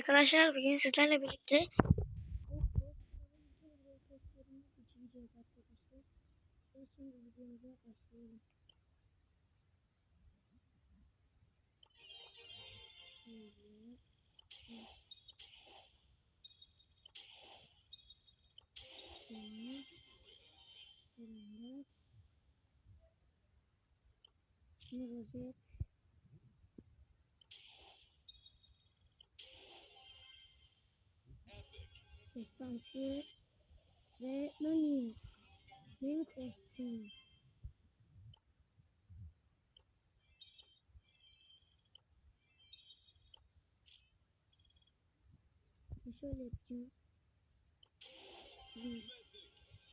Arkadaşlar bugün sizlerle birlikte Şimdi rozet Destansı ve Nani. Benim kostüm. Şöyle yapacağım.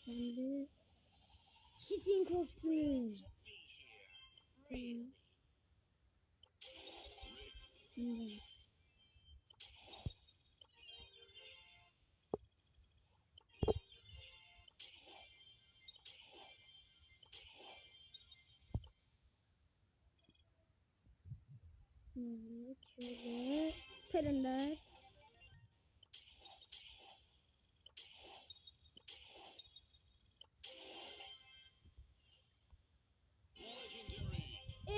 Ben de Çitin kostüm. Hmm. Kalender.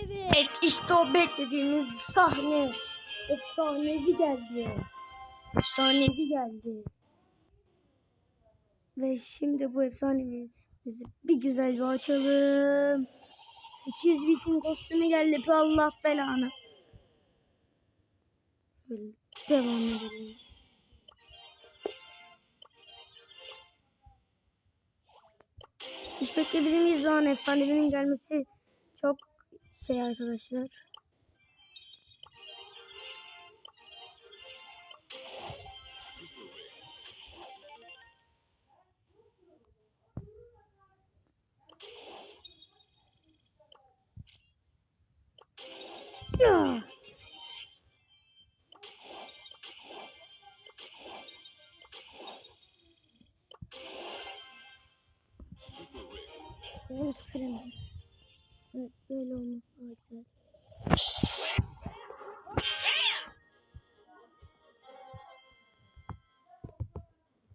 Evet işte o beklediğimiz sahne. Efsanevi geldi. Efsanevi geldi. Ve şimdi bu efsanevi bizi bir güzel bir açalım. 8 bitin kostümü geldi Allah belanı. Böyle devam edelim. Hiç bekleyebilir bir an efsanevinin gelmesi çok şey arkadaşlar. Ya.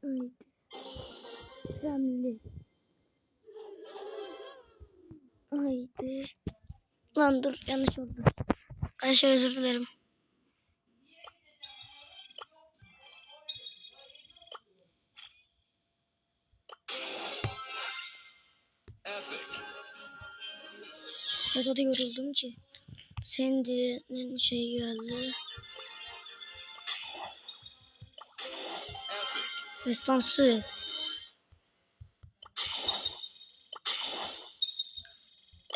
Evet. Kremli. Haydi. Lan dur yanlış oldu. Arkadaşlar özür dilerim. O kadar yoruldum ki. Sandy'nin şey geldi. Destansı.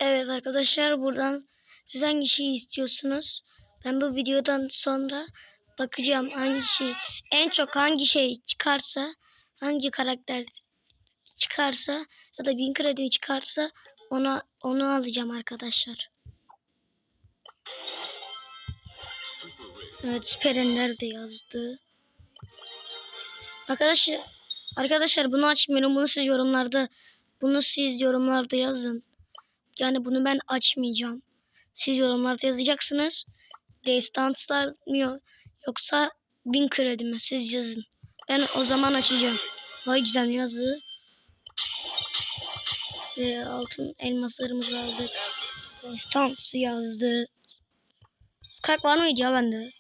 Evet arkadaşlar buradan siz hangi şeyi istiyorsunuz? Ben bu videodan sonra bakacağım hangi şey en çok hangi şey çıkarsa hangi karakter çıkarsa ya da bin kredi çıkarsa ona onu alacağım arkadaşlar. Evet Süper Ender de yazdı. Arkadaşlar arkadaşlar bunu açmıyorum. Bunu siz yorumlarda bunu siz yorumlarda yazın. Yani bunu ben açmayacağım. Siz yorumlarda yazacaksınız. Destanslar mı yok- yoksa bin kredi mi? Siz yazın. Ben o zaman açacağım. Vay güzel yazı. Ve altın elmaslarımızı aldık. Destansı yazdı. Kalp var mıydı ya bende?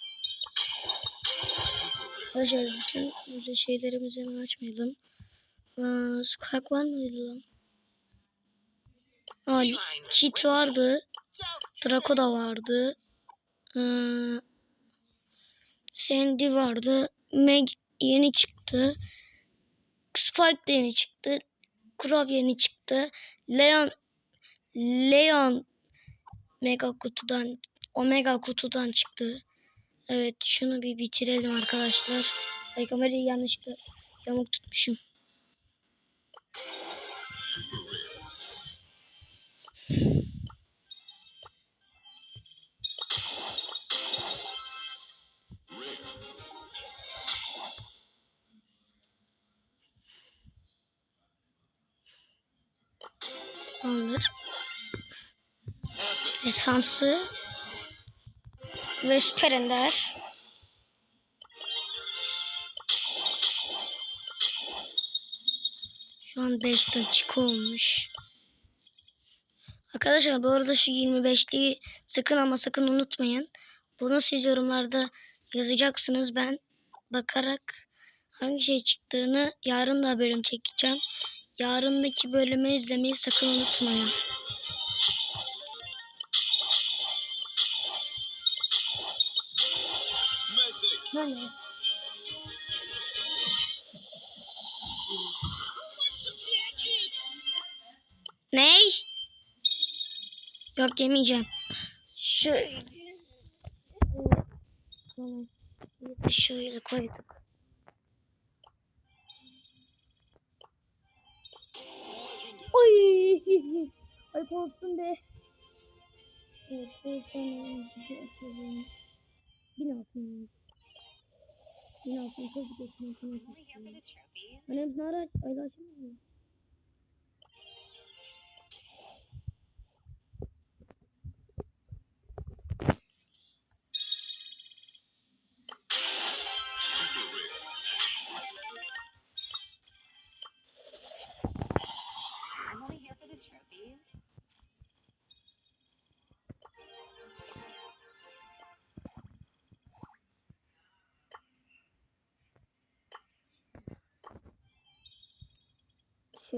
Arkadaşlar bütün böyle şeylerimizi hemen açmayalım. Aa, Skype var mıydı lan? Aa, Cheat vardı. Draco da vardı. Ee, Sandy vardı. Meg yeni çıktı. Spike de yeni çıktı. Krav yeni çıktı. Leon Leon Mega kutudan Omega kutudan çıktı. Evet şunu bir bitirelim arkadaşlar. Ay kamerayı yanlışlıkla yamuk tutmuşum. Tamamdır. Esansı ve süper. Şu an 5 dakika olmuş. Arkadaşlar bu arada şu 25'liği sakın ama sakın unutmayın. Bunu siz yorumlarda yazacaksınız. Ben bakarak hangi şey çıktığını yarın da bölüm çekeceğim. Yarındaki bölümü izlemeyi sakın unutmayın. Hayır. Ney? Yok yemeyeceğim. Şöyle. Bir Şöyle koyduk. Oy! Ay korktum be. Evet, sana bir şey açalım. Bin altın. Bin altın çocuk ekmeğini açalım. Ben hep nara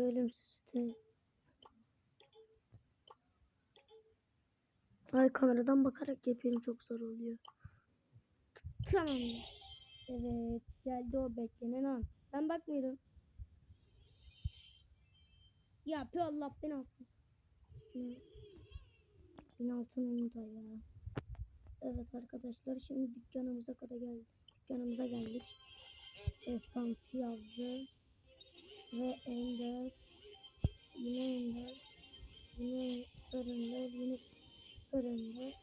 Şöyle site. Ay kameradan bakarak yapıyorum çok zor oluyor. Tamam. Evet geldi o beklenen an. Ben bakmıyorum. Ya pe Allah ben altın. Ben altınım da ya. Evet arkadaşlar şimdi dükkanımıza kadar geldik. Dükkanımıza geldik. Estansı yazdı. Ve ender. Yine ender. Yine örümler. Yine örümler.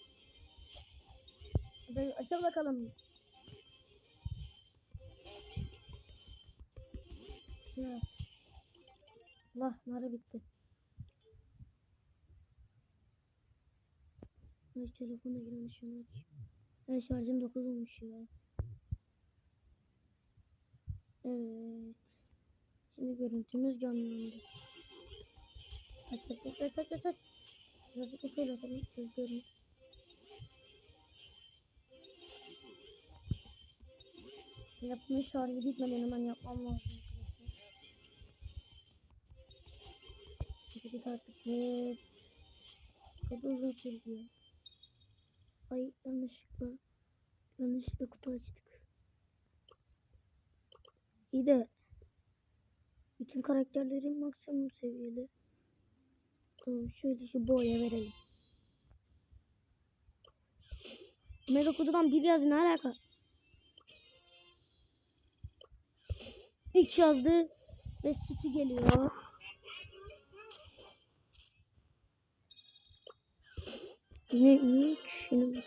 Hadi açalım bakalım. Allah nara bitti. Ay telefona aç. Ay şarjım 9 olmuş ya. Evet. Şimdi görüntümüz canlandı. Aç aç aç aç aç aç. Birazcık şöyle siz görün. Yapımın şarjı bitmeden hemen yapmam lazım. Bir artık ne? Çok uzun sürdü. Ay yanlışlıkla yanlışlıkla kutu açtık. İyi de bütün karakterlerin maksimum seviyede. Tamam şöyle şu boya verelim. Mega kutudan bir yaz ne alaka? 3 yazdı ve sütü geliyor. Ne 3? Yine,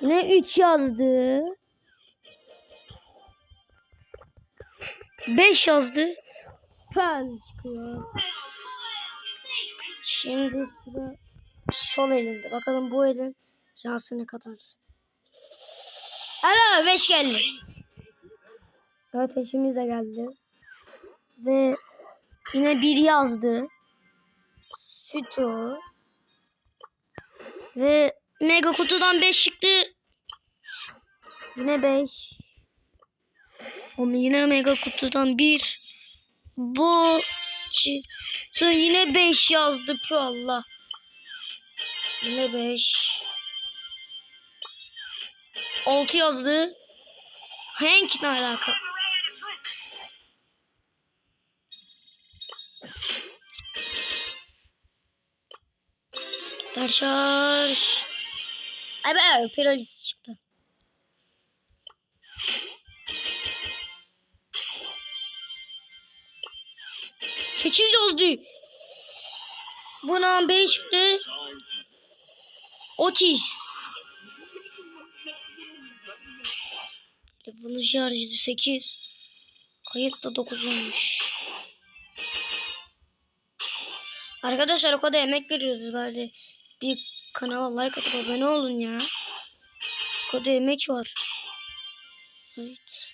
yine 3 yazdı. 5 yazdı. Çıkıyor. Şimdi sıra sol elinde. Bakalım bu elin şansı ne kadar. Alo 5 geldi. Evet eşimiz de geldi. Ve yine bir yazdı. Süto. Ve mega kutudan 5 çıktı. Yine 5. Ama yine mega kutudan 1. Bu çıktı. Yine 5 yazdı. Pü Allah. Yine 5. 6 yazdı. Hank ne alaka? Şarj. Ay be pirolisi çıktı. Sekiz yazdı. Buna biri çıktı. Otis. Telefonun şarjı 8. Kayıt da 9 olmuş. Arkadaşlar o kadar emek veriyoruz bari. Bir kanala like atıp abone olun ya. O kadar emek var. Evet.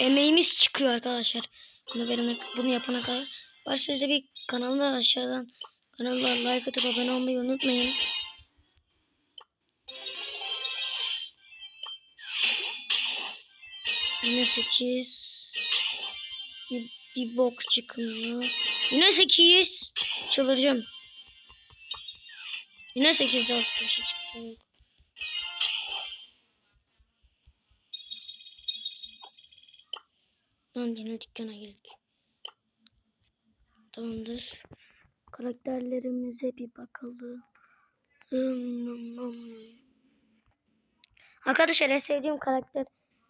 Emeğimiz çıkıyor arkadaşlar. Bunu verene, bunu yapana kadar. Varsa bir kanalda aşağıdan kanala like atıp abone olmayı unutmayın. Yine 8 bir, bir bok çıkmıyor. Yine 8 çıldıracağım. Yine 8 altı taşı çıktı. Lan yine dükkana geldik. Tamamdır. Karakterlerimize bir bakalım. Arkadaşlar en sevdiğim karakter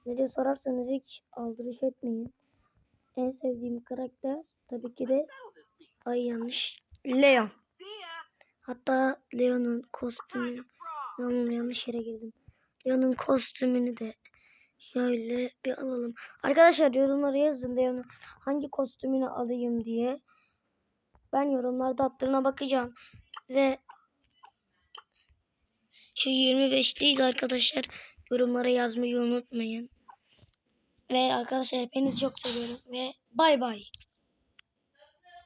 ne diye sorarsanız hiç aldırış etmeyin. En sevdiğim karakter tabii ki de ay yanlış Leon. Hatta Leon'un kostümü yanlış yere girdim. Leon'un kostümünü de şöyle bir alalım. Arkadaşlar yorumlara yazın Leon'un hangi kostümünü alayım diye. Ben yorumlarda hatlarına bakacağım. Ve şu 25 değil arkadaşlar. Yorumlara yazmayı unutmayın. Ve arkadaşlar hepinizi çok seviyorum. Ve bay bay.